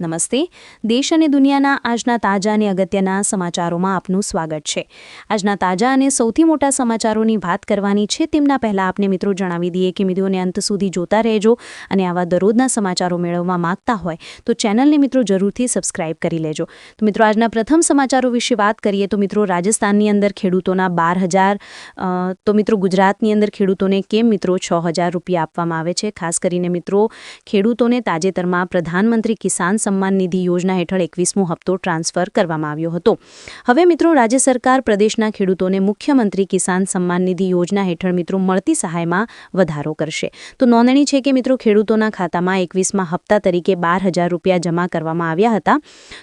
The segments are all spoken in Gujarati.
નમસ્તે. દેશ અને દુનિયાના આજના તાજા અને અગત્યના સમાચારોમાં આપનું સ્વાગત છે. આજના તાજા અને સૌથી મોટા સમાચારોની વાત કરવાની છે તેમના પહેલાં આપને મિત્રો જણાવી દઈએ કે વિડીયોને અંત સુધી જોતા રહેજો અને આવા દરરોજના સમાચારો મેળવવા માંગતા હોય તો ચેનલને મિત્રો જરૂરથી સબસ્ક્રાઇબ કરી લેજો. તો મિત્રો આજના પ્રથમ સમાચારો વિશે વાત કરીએ તો મિત્રો રાજસ્થાનની અંદર ખેડૂતોના બાર હજાર તો મિત્રો ગુજરાતની અંદર ખેડૂતોને કેમ મિત્રો છ હજાર રૂપિયા આપવામાં આવે છે? ખાસ કરીને મિત્રો ખેડૂતોને તાજેતરમાં પ્રધાનમંત્રી કિસાન સન્માન નિધિ યોજના હેઠળ એકવીસમો હપ્તો ટ્રાન્સફર કરવામાં આવ્યો હતો. હવે મિત્રો, રાજ્ય સરકાર પ્રદેશના ખેડૂતોને મુખ્યમંત્રી કિસાન સન્માન નિધિ યોજના હેઠળ મિત્રો મળતી સહાયમાં વધારો કરશે. તો નોંધણી છે કે મિત્રો, ખેડૂતોના ખાતામાં એકવીસમાં હપ્તા તરીકે બાર હજાર રૂપિયા જમા કરવામાં આવ્યા હતા.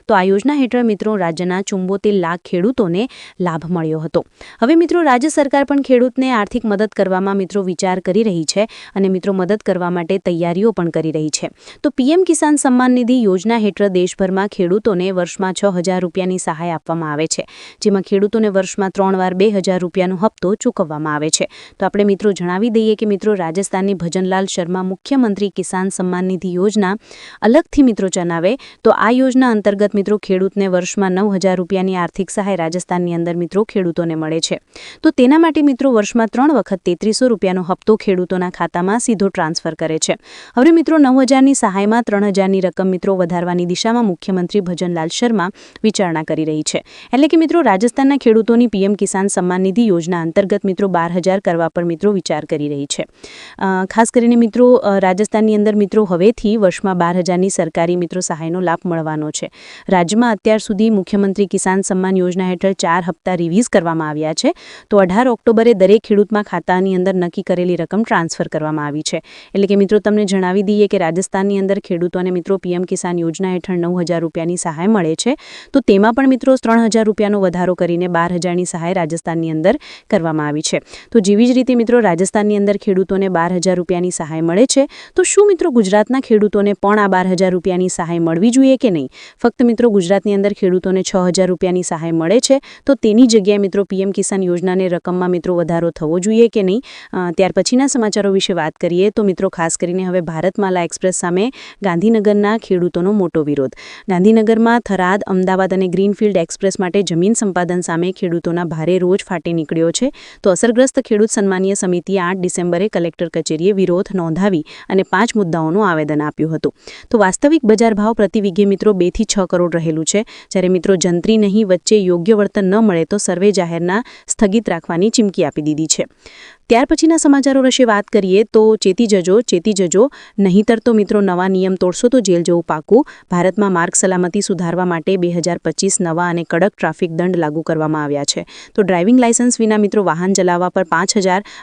તો આ યોજના હેઠળ મિત્રો, રાજ્યના ચુંબોતેર લાખ ખેડૂતોને લાભ મળ્યો હતો. હવે મિત્રો, રાજ્ય સરકાર પણ ખેડૂતને આર્થિક મદદ કરવામાં મિત્રો વિચાર કરી રહી છે અને મિત્રો મદદ કરવા માટે તૈયારીઓ પણ કરી રહી છે. તો પીએમ કિસાન સન્માન નિધિ યોજના યોજના હેઠળ દેશભરમાં ખેડૂતોને વર્ષમાં છ હજાર રૂપિયાની સહાય આપવામાં આવે છે, જેમાં ખેડૂતોને વર્ષમાં ત્રણ વાર બે હજાર રૂપિયાનો હપ્તો ચૂકવવામાં આવે છે. તો આપણે મિત્રો જણાવી દઈએ કે મિત્રો રાજસ્થાનની ભજનલાલ શર્મા મુખ્યમંત્રી કિસાન સન્માન નિધિ યોજના અલગથી મિત્રો જણાવે તો આ યોજના અંતર્ગત મિત્રો ખેડૂતને વર્ષમાં નવ હજાર રૂપિયાની આર્થિક સહાય રાજસ્થાનની અંદર મિત્રો ખેડૂતોને મળે છે. તો તેના માટે મિત્રો વર્ષમાં ત્રણ વખત તેત્રીસો રૂપિયાનો હપ્તો ખેડૂતોના ખાતામાં સીધો ટ્રાન્સફર કરે છે. હવે મિત્રો નવ હજારની સહાયમાં ત્રણ હજારની રકમ મિત્રો વધારે વધારવાની દિશામાં મુખ્યમંત્રી ભજનલાલ શર્મા વિચારણા કરી રહી છે. એટલે કે મિત્રો, રાજસ્થાનના ખેડૂતોની પીએમ કિસાન સન્માન નિધિ યોજના અંતર્ગત મિત્રો બાર હજાર કરવા પર મિત્રો વિચાર કરી રહી છે. ખાસ કરીને મિત્રો રાજસ્થાનની અંદર મિત્રો હવેથી વર્ષમાં બાર હજારની સરકારી મિત્રો સહાયનો લાભ મળવાનો છે. રાજ્યમાં અત્યાર સુધી મુખ્યમંત્રી કિસાન સન્માન યોજના હેઠળ ચાર હપ્તા રિવીઝ કરવામાં આવ્યા છે. તો અઢાર ઓક્ટોબરે દરેક ખેડૂતમાં ખાતાની અંદર નક્કી કરેલી રકમ ટ્રાન્સફર કરવામાં આવી છે. એટલે કે મિત્રો, તમને જણાવી દઈએ કે રાજસ્થાનની અંદર ખેડૂતોને મિત્રો પીએમ કિસાન યોજના યોજના હેઠળ નવ હજાર રૂપિયાની સહાય મળે છે. તો તેમાં પણ મિત્રો ત્રણ હજાર રૂપિયાનો વધારો કરીને બાર હજારની સહાય રાજસ્થાનની અંદર કરવામાં આવી છે. તો જેવી જ રીતે મિત્રો રાજસ્થાનની અંદર ખેડૂતોને બાર હજાર રૂપિયાની સહાય મળે છે. તો શું મિત્રો ગુજરાતના ખેડૂતોને પણ આ બાર હજાર રૂપિયાની સહાય મળવી જોઈએ કે નહીં? ફક્ત મિત્રો ગુજરાતની અંદર ખેડૂતોને છ હજાર રૂપિયાની સહાય મળે છે. તો તેની જગ્યાએ મિત્રો પીએમ કિસાન યોજનાને રકમમાં મિત્રો વધારો થવો જોઈએ કે નહીં? ત્યાર પછીના સમાચારો વિશે વાત કરીએ તો મિત્રો ખાસ કરીને હવે ભારતમાલા એક્સપ્રેસ સામે ગાંધીનગરના ખેડૂતોનો મોટો વિરોધ. ગાંધીનગરમાં થરાદ, અમદાવાદ અને ગ્રીનફિલ્ડ એક્સપ્રેસ માટે જમીન સંપાદન સામે ખેડૂતોના ભારે રોજ ફાટી નીકળ્યો છે. તો અસરગ્રસ્ત ખેડૂત સન્માનીય સમિતિએ આઠ ડિસેમ્બરે કલેક્ટર કચેરીએ વિરોધ નોંધાવી અને પાંચ મુદ્દાઓનું આવેદન આપ્યું હતું. તો વાસ્તવિક બજાર ભાવ પ્રતિ વીઘે મિત્રો બેથી છ કરોડ રહેલું છે. જ્યારે મિત્રો જંત્રી નહીં વચ્ચે યોગ્ય વર્તન ન મળે તો સર્વે જાહેરના સ્થગિત રાખવાની ચીમકી આપી દીધી છે. ત્યાર પછીના સમાચારો વિશે વાત કરીએ તો ચેતી જજો ચેતી જજો. નહીંતર તો મિત્રો નવા નિયમ તોડશો તો જેલ જવું પાકું. ભારતમાં માર્ગ સલામતી સુધારવા માટે બે નવા અને કડક ટ્રાફિક દંડ લાગુ કરવામાં આવ્યા છે. તો ડ્રાઇવિંગ લાયસન્સ વિના મિત્રો વાહન ચલાવવા પર પાંચ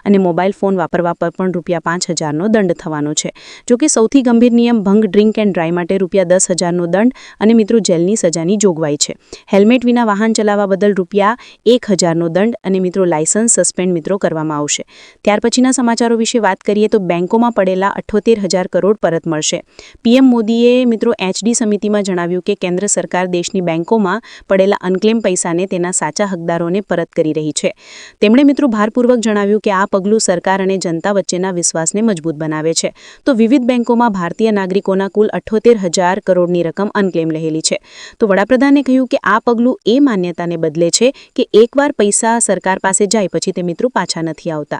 અને મોબાઈલ ફોન વાપરવા પર પણ રૂપિયા પાંચ હજારનો દંડ થવાનો છે. જોકે સૌથી ગંભીર નિયમ ભંગ ડ્રિંક એન્ડ ડ્રાઈવ માટે રૂપિયા દસ હજારનો દંડ અને મિત્રો જેલની સજાની જોગવાઈ છે. હેલ્મેટ વિના વાહન ચલાવવા બદલ રૂપિયા એક હજારનો દંડ અને મિત્રો લાયસન્સ સસ્પેન્ડ મિત્રો કરવામાં આવશે. ત્યાર પછીના સમાચારો વિશે વાત કરીએ તો બેંકોમાં પડેલા અઠ્યોતેર હજાર કરોડ પરત મળશે. પીએમ મોદીએ મિત્રો એચડી સમિતિમાં જણાવ્યું કે કેન્દ્ર સરકાર દેશની બેંકોમાં પડેલા અનક્લેમ પૈસાને તેના સાચા હકદારોને પરત કરી રહી છે. તેમણે મિત્રો ભારપૂર્વક જણાવ્યું કે આ પગલું સરકાર અને જનતા વચ્ચેના વિશ્વાસને મજબૂત બનાવે છે. તો વિવિધ બેંકોમાં ભારતીય નાગરિકોના કુલ અઠ્યોતેર હજાર કરોડની રકમ અનક્લેમ રહેલી છે. તો વડાપ્રધાને કહ્યું કે આ પગલું એ માન્યતાને બદલે છે કે એકવાર પૈસા સરકાર પાસે જાય પછી તે મિત્રો પાછા નથી આવતા.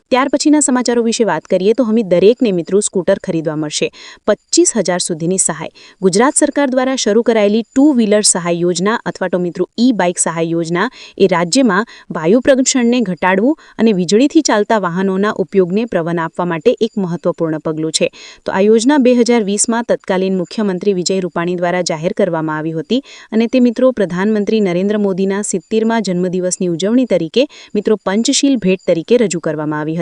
ત્યાર પછીના સમાચારો વિશે વાત કરીએ તો અમે દરેકને મિત્રો સ્કૂટર ખરીદવા મળશે. પચીસ હજાર સુધીની સહાય. ગુજરાત સરકાર દ્વારા શરૂ કરાયેલી ટુ વ્હીલર સહાય યોજના અથવા તો મિત્રો ઈ બાઇક સહાય યોજના એ રાજ્યમાં વાયુ પ્રદૂષણને ઘટાડવું અને વીજળીથી ચાલતા વાહનોના ઉપયોગને પ્રવન આપવા માટે એક મહત્વપૂર્ણ પગલું છે. તો આ યોજના બે હજાર વીસમાં તત્કાલીન મુખ્યમંત્રી વિજય રૂપાણી દ્વારા જાહેર કરવામાં આવી હતી અને તે મિત્રો પ્રધાનમંત્રી નરેન્દ્ર મોદીના સિત્તેરમાં જન્મદિવસની ઉજવણી તરીકે મિત્રો પંચશીલ ભેટ તરીકે રજૂ કરવામાં આવી હતી.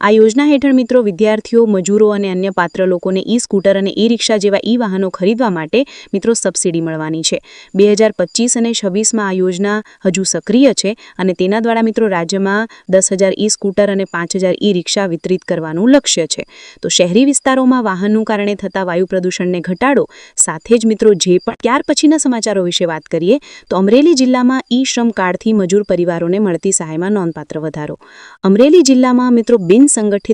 આ યોજના હેઠળ મિત્રો વિદ્યાર્થીઓ, મજૂરો અને અન્ય પાત્ર લોકોને ઈ સ્કૂટર અને ઈ રિક્ષા જેવા ઈ વાહનો ખરીદવા માટે મિત્રો સબસિડી મળવાની છે. બે હજાર પચીસ અને છવ્વીસમાં આ યોજના હજુ સક્રિય છે અને તેના દ્વારા મિત્રો રાજ્યમાં દસ હજાર ઈ સ્કૂટર અને પાંચ હજાર ઈ રિક્ષા વિતરિત કરવાનું લક્ષ્ય છે. તો શહેરી વિસ્તારોમાં વાહનનું કારણે થતા વાયુ પ્રદૂષણને ઘટાડો સાથે જ મિત્રો જે પણ ત્યાર પછીના સમાચારો વિશે વાત કરીએ, તો અમરેલી જિલ્લામાં ઈ શ્રમ કાર્ડથી મજૂર પરિવારોને મળતી સહાયમાં નોંધપાત્ર વધારો. અમરેલી જિલ્લામાં મિત્રો બિન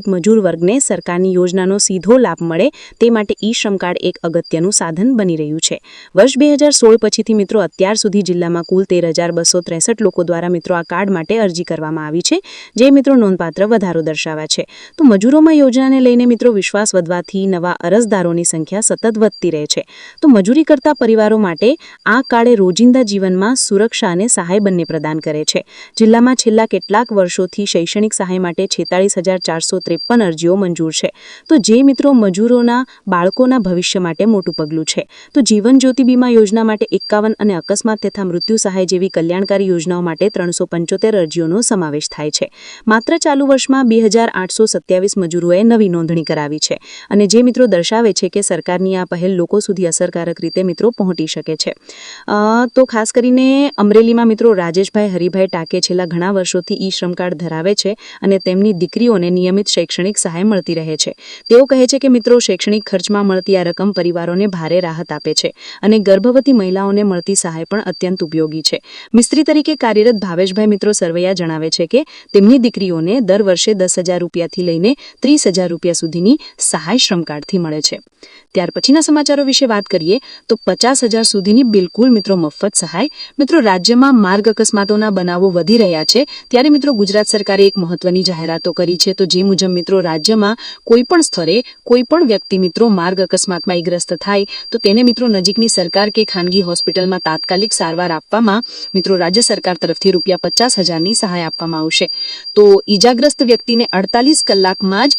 મજૂર વર્ગને સરકારની યોજનાનો સીધો લાભ મળે તે માટે ઈ શ્રમ કાર્ડ એક અગત્યનું સાધન બની રહ્યું છે. વર્ષ બે હજાર સોળ પછીથી મિત્રો, અત્યાર સુધી જિલ્લામાં કુલ તેર હજાર બસો ત્રેસઠ લોકો દ્વારા મિત્રો આ કાર્ડ માટે અરજી કરવામાં આવી છે, જે મિત્રો નોંધપાત્ર વધારો દર્શાવ્યા છે. તો મજૂરોમાં યોજનાને લઈને મિત્રો, વિશ્વાસ વધવાથી નવા અરજદારોની સંખ્યા સતત વધતી રહે છે. તો મજૂરી કરતા પરિવારો માટે આ કાર્ડે રોજિંદા જીવનમાં સુરક્ષા અને સહાય બંને પ્રદાન કરે છે. જિલ્લામાં છેલ્લા કેટલાક વર્ષોથી શૈક્ષણિક સહાય માટે છેતાળીસ હજાર ચારસો ત્રેપન અરજીઓ મંજૂર છે. તો જે મિત્રો મજૂરોના બાળકોના ભવિષ્ય માટે મોટું પગલું છે. તો જીવન જ્યોતિ બીમા યોજના માટે એકાવન અને અકસ્માત તથા મૃત્યુ સહાય જેવી કલ્યાણકારી યોજનાઓ માટે ત્રણસો પંચોતેર અરજીઓનો સમાવેશ થાય છે. માત્ર ચાલુ વર્ષમાં બે હજાર આઠસો સત્યાવીસ મજૂરોએ નવી નોંધણી કરાવી છે. અને જે મિત્રો દર્શાવે છે કે સરકારની આ પહેલ લોકો સુધી અસરકારક રીતે મિત્રો પહોંચી શકે છે. તો ખાસ કરીને અમરેલીમાં મિત્રો રાજેશભાઈ હરિભાઈ ટાકે છેલ્લા ઘણા વર્ષોથી ઈ શ્રમ કાર્ડ ધરાવે છે અને તેમની દીકરીઓને નિયમિત શૈક્ષણિક સહાય મળતી રહે છે. તેઓ કહે છે કે મિત્રો, શૈક્ષણિક ખર્ચમાં મળતી આ રકમ પરિવારોને ભારે રાહત આપે છે અને ગર્ભવતી મહિલાઓને મળતી સહાય પણ અત્યંત ઉપયોગી છે. મિસ્ત્રી તરીકે કાર્યરત ભાવેશભાઈ મિત્રો સરવૈયા જણાવે છે કે તેમની દીકરીઓને દર વર્ષે દસ હજાર રૂપિયાથી લઈને ત્રીસ હજાર રૂપિયા સુધીની સહાય શ્રમ કાર્ડથી મળે છે. ત્યાર પછીના સમાચારો વિશે વાત કરીએ તો પચાસ હજાર સુધીની બિલકુલ મિત્રો મફત સહાય. મિત્રો, રાજ્યમાં માર્ગ અકસ્માતોના બનાવો વધી રહ્યા છે. ત્યારે મિત્રો, ગુજરાત સરકારે એક મહત્વની જાહેરાતો કરી છે, તો જે મુજબ મિત્રો રાજ્યમાં કોઈ પણ સ્થળે કોઈ પણ વ્યક્તિ મિત્રો માર્ગ અકસ્માતમાં ઈગ્રસ્ત થાય, તો તેને મિત્રો નજીકની સરકાર કે ખાનગી હોસ્પિટલમાં તાત્કાલિક સારવાર આપવામાં મિત્રો રાજ્ય સરકાર તરફથી રૂપિયા પચાસ હજારની સહાય આપવામાં આવશે. તો ઈજાગ્રસ્ત વ્યક્તિને અડતાલીસ કલાકમાં જ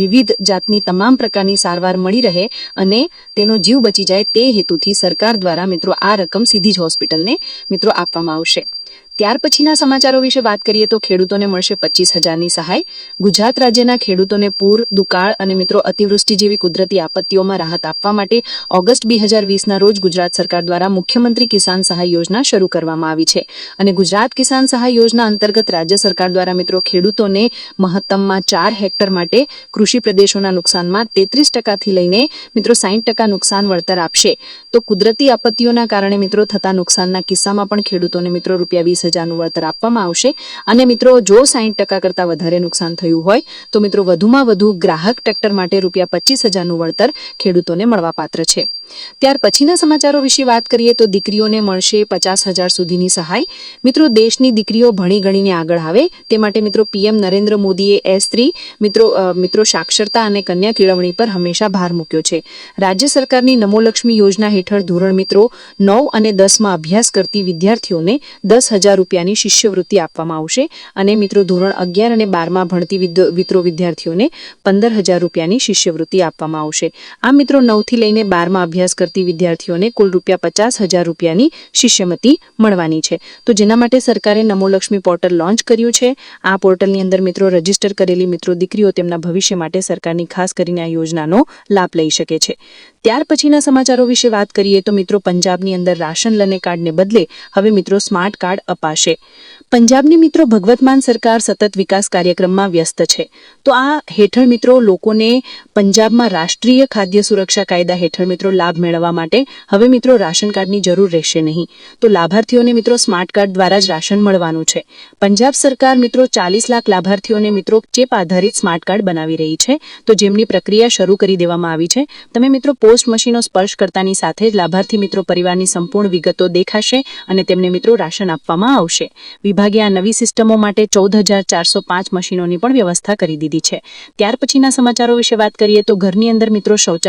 વિવિધ જાતની તમામ પ્રકારની સારવાર મળી રહે અને તેનો જીવ બચી જાય તે હેતુથી સરકાર દ્વારા મિત્રો આ રકમ સીધી જ હોસ્પિટલને મિત્રો આપવામાં આવશે. ત્યાર પછીના સમાચારો વિશે વાત કરીએ તો ખેડૂતોને મળશે પચીસ હજારની સહાય. ગુજરાત રાજ્યના ખેડૂતોને પૂર, દુકાળ અને મિત્રો અતિવૃષ્ટિ જેવી કુદરતી આપત્તિઓમાં રાહત આપવા માટે ઓગસ્ટ બે હજાર વીસના રોજ ગુજરાત સરકાર દ્વારા મુખ્યમંત્રી કિસાન સહાય યોજના શરૂ કરવામાં આવી છે. અને ગુજરાત કિસાન સહાય યોજના અંતર્ગત રાજ્ય સરકાર દ્વારા મિત્રો ખેડૂતોને મહત્તમમાં ચાર હેક્ટર માટે કૃષિ પ્રદેશોના નુકસાનમાં તેત્રીસ ટકાથી લઈને મિત્રો સાહીઠ ટકા નુકસાન વળતર આપશે. તો કુદરતી આપત્તિઓના કારણે મિત્રો થતા નુકસાનના કિસ્સામાં પણ ખેડૂતોને મિત્રો રૂપિયા વીસ હજારનું વળતર આપવામાં આવશે. અને મિત્રો, જો સાહીઠ ટકા કરતાં વધારે નુકસાન થયું હોય, તો મિત્રો, વધુમાં વધુ ગ્રાહક ટ્રેક્ટર માટે રૂપિયા પચીસ હજારનું વળતર ખેડૂતોને મળવાપાત્ર છે. ત્યાર પછીના સમાચારો વિશે વાત કરીએ તો દીકરીઓને મળશે પચાસ હજાર સુધીની સહાય. મિત્રો, દેશની દીકરીઓ ભણી ગણીને આગળ આવે. તે માટે મિત્રો, પીએમ નરેન્દ્ર મોદીએ એ સ્ત્રી મિત્રો મિત્રો સાક્ષરતા અને કન્યા કેળવણી પર હંમેશા ભાર મૂક્યો છે. રાજ્ય સરકારની નમોલક્ષ્મી યોજના હેઠળ ધોરણ મિત્રો નવ અને દસમાં અભ્યાસ કરતી વિદ્યાર્થીઓને દસ હજાર રૂપિયાની શિષ્યવૃત્તિ આપવામાં આવશે અને મિત્રો ધોરણ અગિયાર અને બારમાં ભણતી મિત્રો વિદ્યાર્થીઓને પંદર હજાર રૂપિયાની શિષ્યવૃત્તિ આપવામાં આવશે. આ મિત્રો નવથી લઈને બારમાં અભ્યાસ કરતી વિદ્યાર્થીઓને કુલ રૂપિયા પચાસ હજાર રૂપિયાની શિષ્યમતી મળવાની છે. તો જેના માટે સરકારે નમોલક્ષ્મી પોર્ટલ લોન્ચ કર્યું છે. આ પોર્ટલની અંદર મિત્રો રજિસ્ટર કરેલી મિત્રો દીકરીઓ તેમના ભવિષ્ય માટે સરકારની ખાસ કરીને આ યોજનાનો લાભ લઈ શકે છે. ત્યાર પછીના સમાચારો વિશે વાત કરીએ તો મિત્રો, પંજાબની અંદર રાશન લને કાર્ડને બદલે હવે મિત્રો સ્માર્ટ કાર્ડ અપાશે. પંજાબની મિત્રો ભગવતમાન સરકાર સતત વિકાસ કાર્યક્રમમાં વ્યસ્ત છે. તો આ હેઠળ મિત્રો લોકોને પંજાબમાં રાષ્ટ્રીય ખાદ્ય સુરક્ષા કાયદા હેઠળ મિત્રો લાભ મેળવવા માટે હવે મિત્રો રાશન કાર્ડની જરૂર રહેશે નહીં. તો લાભાર્થીઓને મિત્રો સ્માર્ટ કાર્ડ દ્વારા જ રાશન મળવાનું છે. પંજાબ સરકાર મિત્રો ચાલીસ લાખ લાભાર્થીઓને મિત્રો ચેપ આધારિત સ્માર્ટ કાર્ડ બનાવી રહી છે. તો જેમની પ્રક્રિયા શરૂ કરી દેવામાં આવી છે. તમે મિત્રો પોસ્ટ મશીનો સ્પર્શ કરતાની સાથે જ લાભાર્થી મિત્રો પરિવારની સંપૂર્ણ વિગતો દેખાશે અને તેમને મિત્રો રાશન આપવામાં આવશે. વિભાગે આ નવી સિસ્ટમો માટે ચૌદ હજાર ચારસો પાંચ મશીનોની પણ વ્યવસ્થા કરી દીધી છે. ત્યાર પછીના સમાચારો વિશે વાત કરીએ તો ઘરની અંદર મિત્રો શૌચાલય